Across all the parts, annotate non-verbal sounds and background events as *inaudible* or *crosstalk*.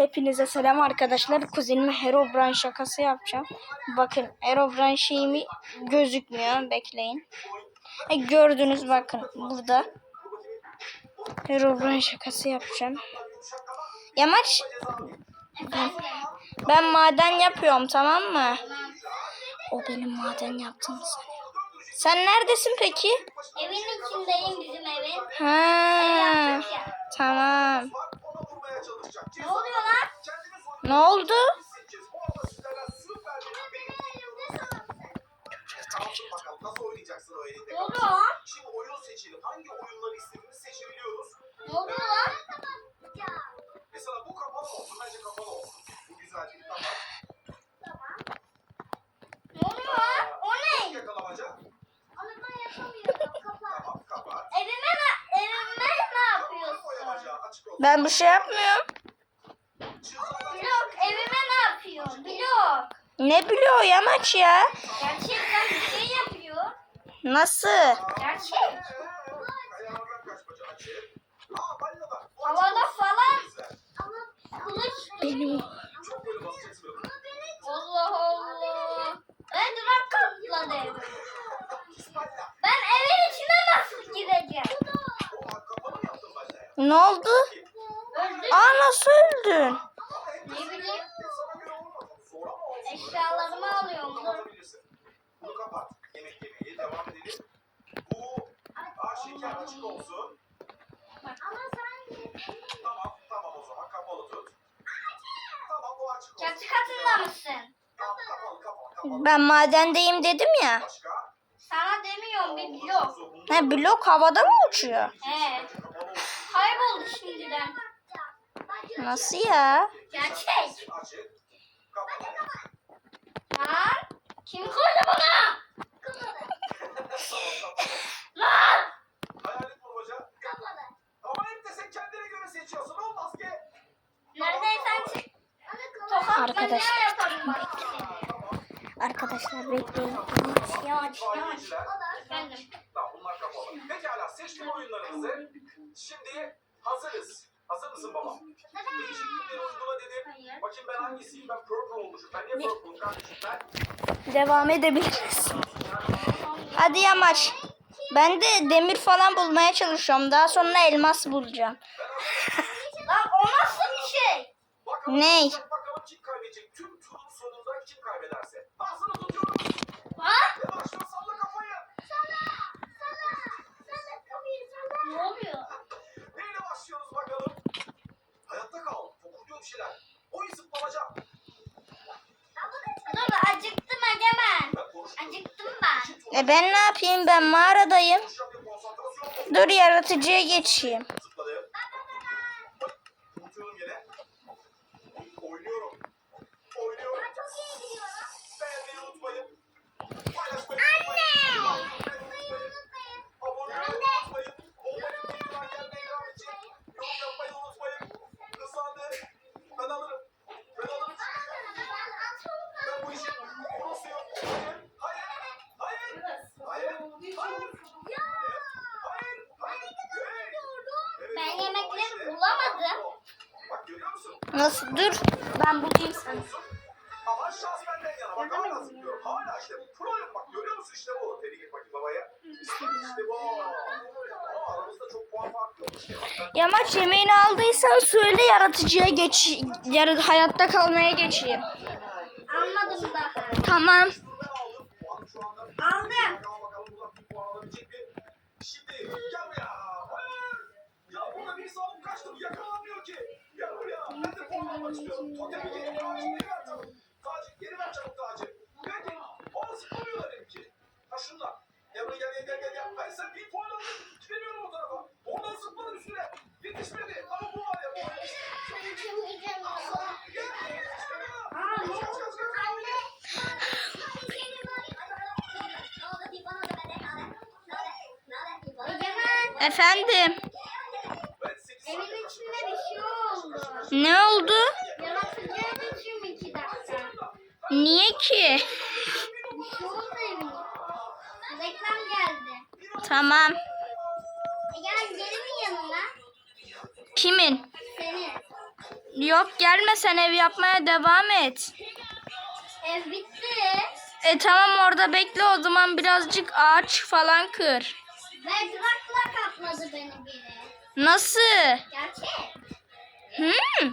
Hepinize selam arkadaşlar. Kuzenime Herobrine şakası yapacağım. Bakın Herobrine şeyimi gözükmüyor. Bekleyin. E, gördünüz bakın burada. Herobrine şakası yapacağım. Yamaç ben maden yapıyorum tamam mı? O benim maden yaptığımı sanıyor. Sen neredesin peki? Evin içindeyim bizim evin. Ha, tamam. Ne oluyor lan? Ne oldu? Nasıl oynayacaksın o elinde? Ne oluyor lan? Şimdi oyun seçelim. Hangi oyunları istediğimizi seçebiliyoruz. Ne oluyor lan? Mesela bu kapalı olsun. Bence kapalı olsun. Bu güzel bir kapat. Ne oluyor lan? O ne? Yakalamaca. Onu ben yapamıyorum. Kapat. Tamam kapat. Evime ne, evime ne yapıyorsun? Boyamaca açık olsun. Ben bir şey yapmıyorum. Blok evime ne yapıyorsun? Blok. Ne biliyor Yamaç ya? Gerçekten bir şey yapıyor. Nasıl? Gerçek. Havada falan. Kılıç. Benim. Allah Allah. Ben evime. İspanya. Ben evin içine nasıl gireceğim? Ne oldu? Hep Ne bileyim. Eşyalarımı alıyorum. Bunu kapat. Yemek yemeye devam edelim. Bu Aa, şeker açık olsun. Ama sen Tamam, tamam o zaman kapalı tut. Tamam bu açık olsun. çatı katında mısın? Tamam, kapalı, kapalı, kapalı. Ben madendeyim dedim ya. Başka? Sana demiyorum bir blok. Ne blok havada mı uçuyor? He. Kayboldu şimdiden. Nasıl ya? Gerçek. Açık. Kapalı. Lan. Kim koydu bana? Lan. Hayalet bulmaca. Ama hep de sen kendine göre seçiyorsun. Olmaz ki. Neredeysen çık. Tokatla ne Arkadaşlar. yaparım bak. Arkadaşlar bekleyin. Yavaş yavaş. Efendim. Tamam bunlar kapalı. Pekala seçtim oyunlarınızı. Şimdi hazırız. Hazır mısın baba? Değişiklikleri uygula dedim. Hayır. Bakayım ben hangisiyim? Ben purple olmuşum. Ben niye purple kardeşim? Ben Devam edebiliriz. Hadi Yamaç. Ben de demir falan bulmaya çalışıyorum. Daha sonra elmas bulacağım. *laughs* Lan o nasıl bir şey? Bakalım, Ney? Bakalım kim kaybedecek? Tüm turun sonunda kim kaybederse. Ağzını tutuyorum. Lan. Ve başla salla kafayı. Ne oluyor? Neyle başlıyoruz bakalım? E ben ne yapayım? Ben mağaradayım. Dur yaratıcıya geçeyim. Ben alırım. Hayır. Hayır. Hayır. Hayır. Hayır. Hayır. Hey. Evet, Ben o- o yemekleri işte. bulamadım. Bak görüyor musun? Nasıl? Dur. Ben bulayım sana. Ama şans benden yana. Bak hala zıplıyorum. Hala işte proyum bak görüyor musun işte bu. Tebrik et bakayım babaya. İşte, işte bu. Ama aramızda çok puan farkı yok. İşte bak ben Yamaç yemeğini aldıysan söyle yaratıcıya geç. Yar hayatta kalmaya geçeyim. Almadım daha. Tamam. ben aldım. Puan şu anda. Aldım. Bakalım bakalım buradan bir puan alabilecek mi? Şimdi gel buraya. Hayır. Ya burada birisi alıp kaçtı. Yakalanmıyor ki. Gel buraya. Ben de puan almak istiyorum. Totemi geri Tacı geri ver çabuk. Tacı geri ver çabuk Tacı. Peki. Bana zıplamıyorlar benimki. Ha şunlar. Gel buraya gel gel gel gel. Hayır sen bir puan aldın. Gidemiyorum o tarafa. Oradan zıpladım üstüne. Yetişmedi. Ama bu var ya bu. var ya. Efendim. Ben saniye içinde bir şey oldu. Ne oldu? Niye ki? Reklam geldi. Tamam. Egemen gelir mi yanına? Kimin? Senin. Yok gelme sen ev yapmaya devam et. Ev bitti. E tamam orada bekle o zaman birazcık ağaç falan kır. Bedrock'la kapladı beni biri. Nasıl? Gerçek. Hmm.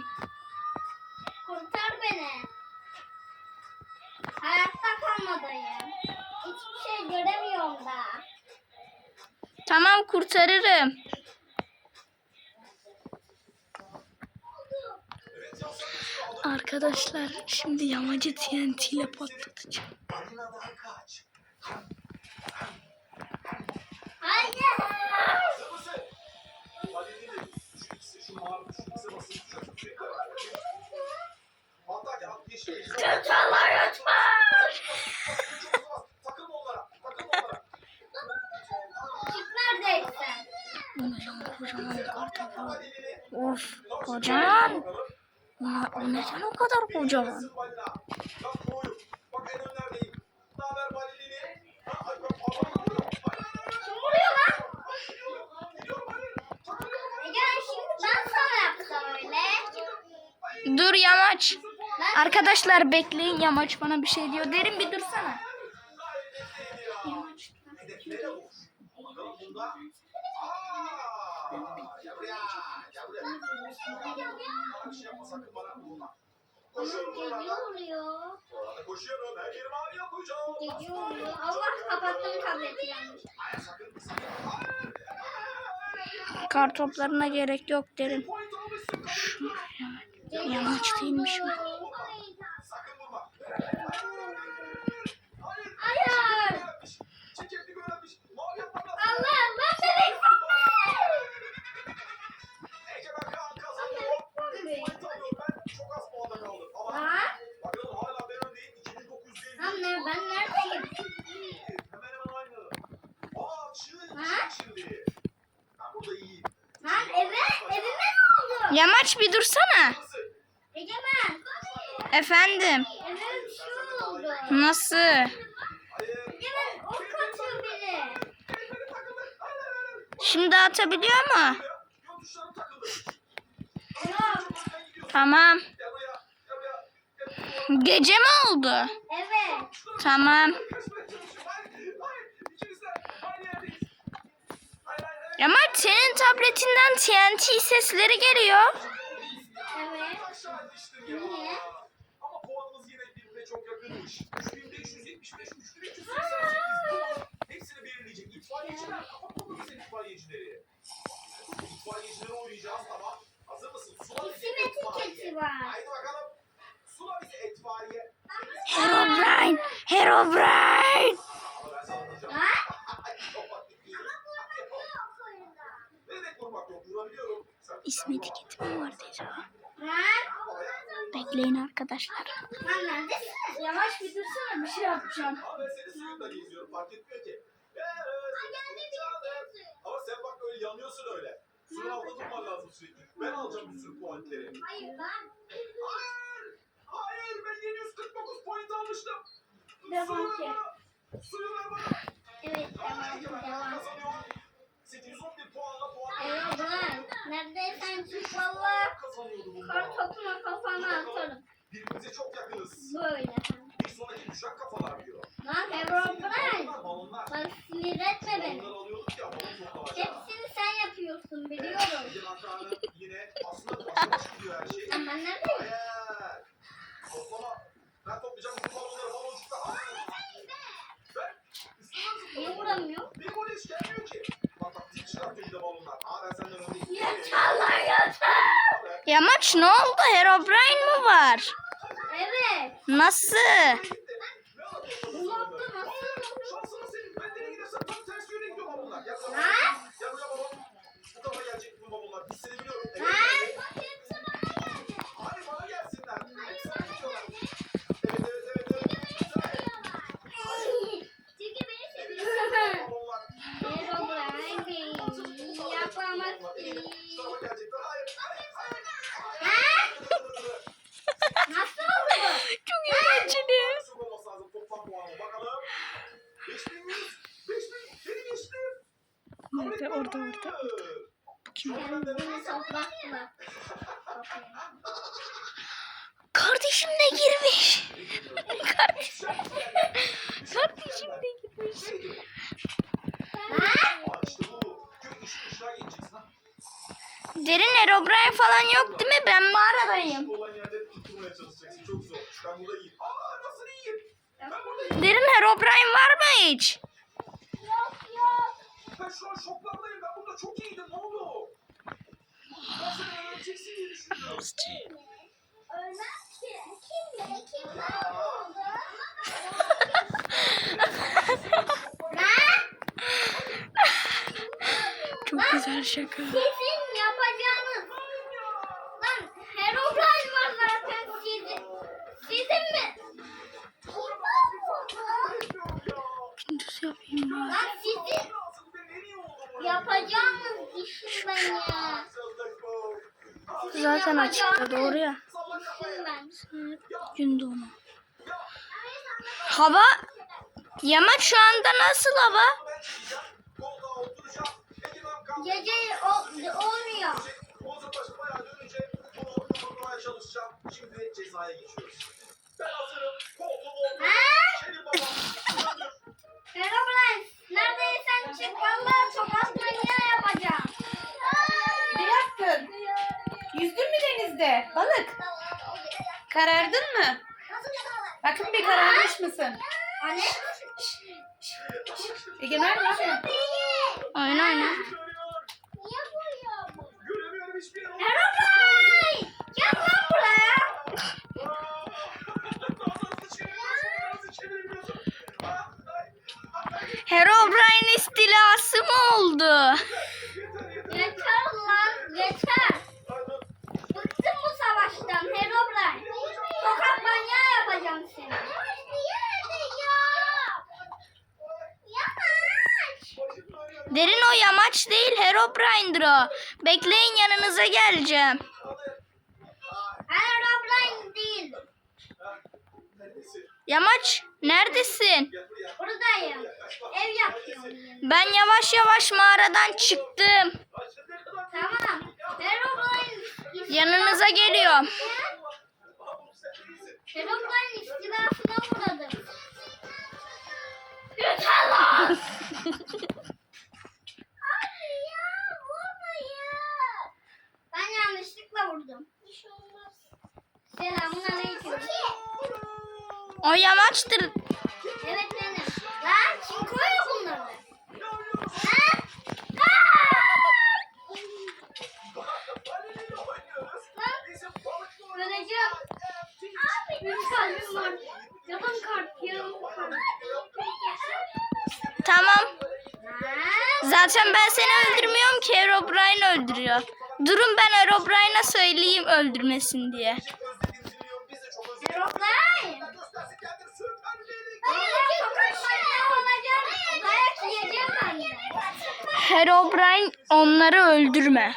Göremiyorum da. Tamam kurtarırım. Arkadaşlar şimdi yamacı TNT ile patlatacağım. Balinadan kaç. *laughs* lan? Gidiyorum. Gidiyorum hayır. Takılıyorum. Egen şimdi ben sana yapsam öyle. Dur yamaç. Arkadaşlar bekleyin yamaç bana bir şey diyor. Derin bir dursana. Hayır. Kar toplarına gerek yok almışsın. Gece Yamaç değilmiş mi? vuruyor. Sakın vurma. Hayır. Hayır. Çekildi öğrenmiş. Mavi yapmam lazım. Allah Allah bebek zombi. Egemen Kaan kazandı. Bebek Point alıyor. Ben çok az puanda kaldım. Ama Lan. bakalım hala ben öndeyim. 2950. Lan ne ben neredeyim? Hemen hemen aynı. Aa çığ Ha? çığ şimdi. Ben burada iyiyim. Lan eve evime ne oldu? Yamaç bir dursana. Egemen. Efendim. Evime bir şey oldu. Nasıl? Hayır. Egemen ok atıyor biri. Şimdi atabiliyor mu? Tamam. Gece mi oldu? Evet. Tamam. Kaçmaya çalışıyorum. Hayır. Hayır. İkimiz de aynı yerdeyiz. Hayır hayır hayır. Yamaç senin tabletinden TNT sesleri geliyor. Evet. Aşağı düştüm ya. Niye? Ama puanımız yine birbirine çok yakınmış. 3575, 3388. Hepsini belirleyecek. İtfaiyeciler. Kapatalım bize itfaiyecileri. İtfaiyecileri oynayacağız tamam. Hazır mısın? Sula bize İsim itfaiye. etiketi var. Haydi bakalım. Sula bize itfaiye. Herobrine. Herobrine. Ha? *laughs* *laughs* İsmi etiketim vardı ya. Bekleyin arkadaşlar. Yavaş bir dursana bir şey yapacağım. Abi seni suyunda geziyorum fark etmiyor ki. Şey Ama sen bak öyle yanıyorsun öyle. Suyun altında durman lazım sürekli. Ben alacağım bir sürü puanları. Hayır ben. Hayır. Hayır ben 749 point almıştım. Devam ki. Suyu ver bana. Evet devam. Devam. Yavrum neredeysen çık valla. Kan topuna kafana atarım. Birbirimize çok yakınız. Böyle. Bir sonraki düşen kafalar diyor. Lan Ebron bırak. Bak sinir etme beni. Hepsini sen yapıyorsun biliyorum. Yamaç ne oldu? Herobrine mi var? Evet. Nasıl? Ne alakası Bu var? nokta nasıl? Şansına senin. Ben nereye gidersem tam tersi yöne gidiyor balonlar. Gel buraya. Lan. Gel buraya balon. Bu tarafa gelecek bu balonlar. Biz seni biliyorum. Evet, Lan. evet. Hadi bana gelsinler. Hep sana gidiyorlar. Evet evet evet evet. Güzel. Çünkü beni Evet, seviyorsun. balonlar. Herobrine yapamazsın. Şu tarafa gelecekler. Hayır. Hayır. Hayır. Ha? Nasıl oldu? Çok eğlenceli. Yüksek olması lazım toplam puanı. Bakalım. 5100. 5000. Beni geçti. Nerede? Kardeşim de girmiş. Kardeşim, kardeşim de girmiş. Derin Herobrine falan yok değil mi? Ben mağaradayım. Derin Herobrine var mı hiç? Yok yok. Ben şu an şoklardayım. Ben burada çok iyiydim. Ne oldu? Ben seni öleceksin diye düşünüyorum. Ölmez ki. Kim bilir kimler oldu? Ben Çok güzel şaka. Zaten açıkta doğru ya. Gün doğumu. Hava Yamaç şu anda nasıl hava? Gece Karardın mı? Bakın bir kararmış mısın? Anne. Egemen ne yapıyorsun? Oyna oyna. Niye vuruyor bu? Göremiyorum hiçbir yere. Herobrine! Gel lan buraya. Herobrine istilası mı oldu? Yeter lan yeter. Bıktım bu savaştan Herobrine. Sokak manyağı yapacağım seni. Derin o yamaç değil Herobrine'dir o. Bekleyin yanınıza geleceğim. Herobrine değil. Yamaç neredesin? Buradayım. Ev yapıyorum. Ben yavaş yavaş mağaradan çıktım. Tamam. Herobrine Yanınıza geliyorum. Herobrine istilasına uğradım. Yeter lan! *laughs* Abi ya vurmayın. Ben yanlışlıkla vurdum. Bir şey olmaz. Selamun aleyküm. O yamaçtır. Evet benim. Lan kim koyuyor bunları? Öleceğim. Kalbim var. Kalp, kalp. Tamam. Zaten ben seni öldürmüyorum ki Herobrine öldürüyor. Durun ben Herobrine'a söyleyeyim öldürmesin diye. Herobrine. Onları öldürme.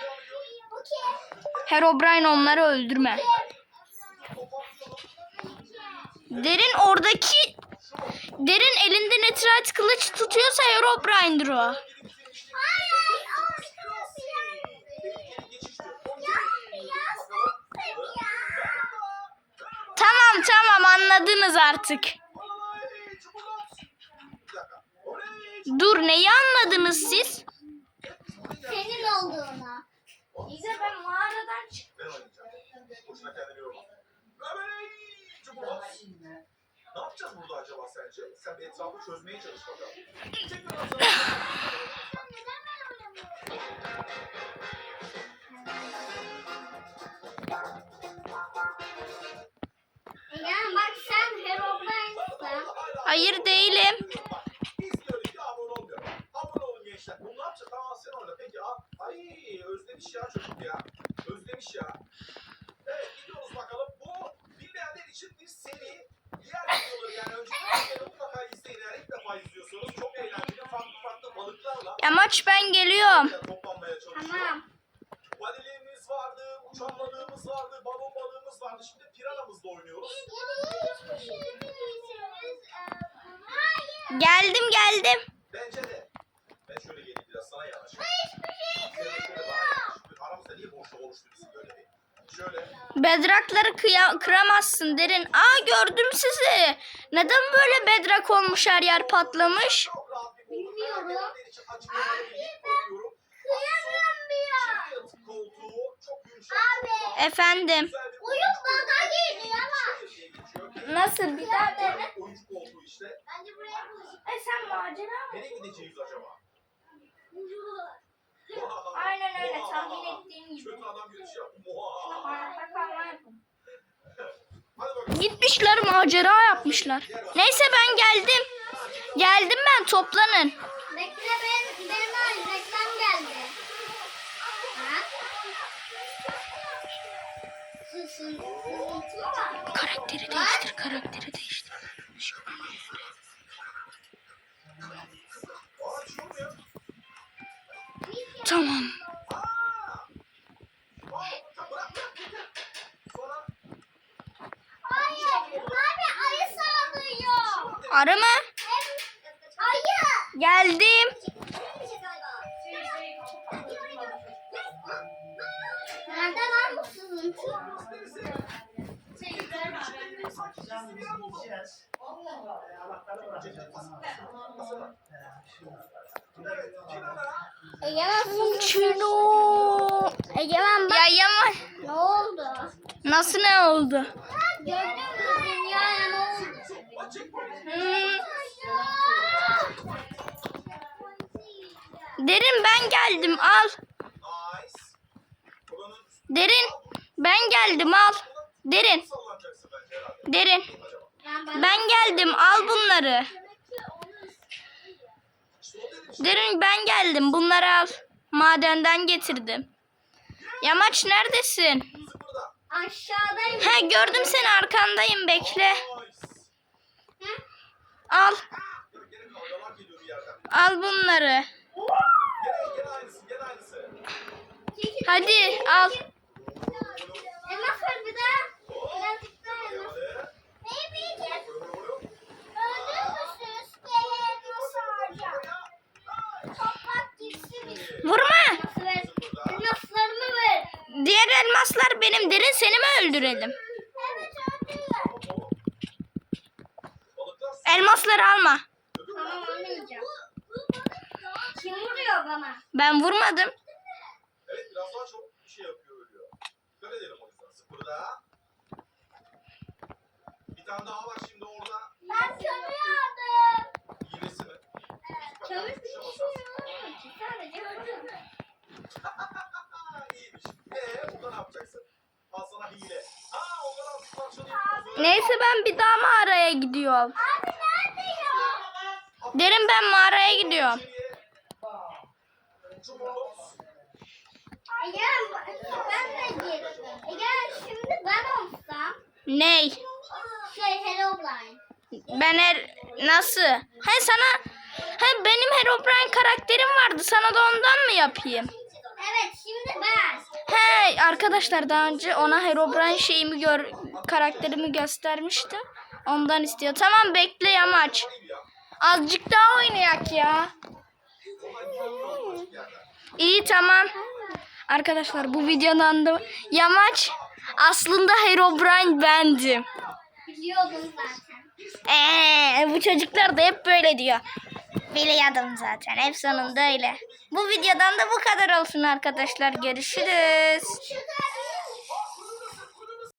Herobrine onları öldürme. Derin oradaki Derin elinde netrit kılıç tutuyorsa Herobrine'dir o. anladınız artık. Dur neyi anladınız siz? Senin olduğunu. İyice ben mağaradan çıktım. Ne yapacağız burada acaba sence? Sen bir etrafı çözmeye çalış bakalım. *laughs* Ay özlemiş ya çocuk ben geliyorum. Geldim. Bence de. Ben şöyle geleyim biraz sana yanaş. Şöyle şöyle bana yanaş. Aramızda niye boşluk oluştu bizim böyle bir? Şöyle. Bedrakları kıya- kıramazsın derin. Aa gördüm sizi. Neden böyle bedrak olmuş her yer patlamış? Çok rahat bir koltuk. Bilmiyorum. Beğenmeyenler için açıklamaları. Kıyamıyorum koltuğu çok yumuşak. Abi. Efendim. Güzel bir Oyun bana geliyor ama. Nasıl bir daha Oyuncu koltuğu işte. Bence buraya koy. E sen macera Nereye gideceğiz acaba? Aynen öyle, tahmin ettiğim gibi. Kötü adam giriş yaptı. Gitmişler macera yapmışlar. Neyse ben geldim. Geldim ben toplanın. Bekle ben, benim var reklam geldi. Ha? Sı- Karakteri değiştir, karakteri değiştir. Tamam. Hayır. Arı mı? Ayı. Geldim. Nerede var bu sızıntı? Egemen Çino. Egemen Ya Yaman. ne oldu? Nasıl ne oldu? Gördün mü dünyaya ne oldu? Hmm, derin ben geldim al. Derin ben geldim al. Derin. Derin. Ben, geldim al bunları. Derin ben geldim bunları al. Madenden getirdim. Yamaç neredesin? Aşağıdayım. He gördüm seni arkandayım bekle. Al al bunları. Hadi al. Elmas var bir daha. Birazcık daha elmas. Hadi. Baby gel. Vuru, vuru, vuru. Gördün mü siz? Gel elmas alacağım. Toprak gitsin bir. Vurma. Elması ver. Elmaslarımı ver. Diğer elmaslar benim. Derin seni mi öldürelim? Elmasları alma. Tamam. Kim vuruyor bana? Ben vurmadım. Evet biraz daha çok bir şey yapıyor ölüyor. Dikkat edelim o yüzden. Sıfırda. Bir tane daha var şimdi orada. Ben kömür aldım. İğnesi mi? Kömür Bakalım, bir tuşa şey basarsın. yok ki. Sadece kömür. Ha, iyiymiş. Eee burada ne yapacaksın? Al sana hile. Aa onları az parçalayıp Neyse ben bir daha mağaraya gidiyorum. Abi nerede ya? Derin ben mağaraya gidiyorum. Egen ben de git. Egen şimdi ben olsam Ney? şey Hello Blind. Ben her... Nasıl? He sana... He benim Herobrine karakterim vardı. Sana da ondan mı yapayım? He arkadaşlar daha önce ona Herobrine şeyimi gör karakterimi göstermiştim. Ondan istiyor. Tamam bekle yamaç. Azıcık daha oynayak ya. İyi tamam. Arkadaşlar bu videodan da yamaç aslında Herobrine bendim. Biliyordum zaten. Eee bu çocuklar da hep böyle diyor. Biliyordum zaten. Hep sonunda öyle. Bu videodan da bu kadar olsun arkadaşlar. Görüşürüz.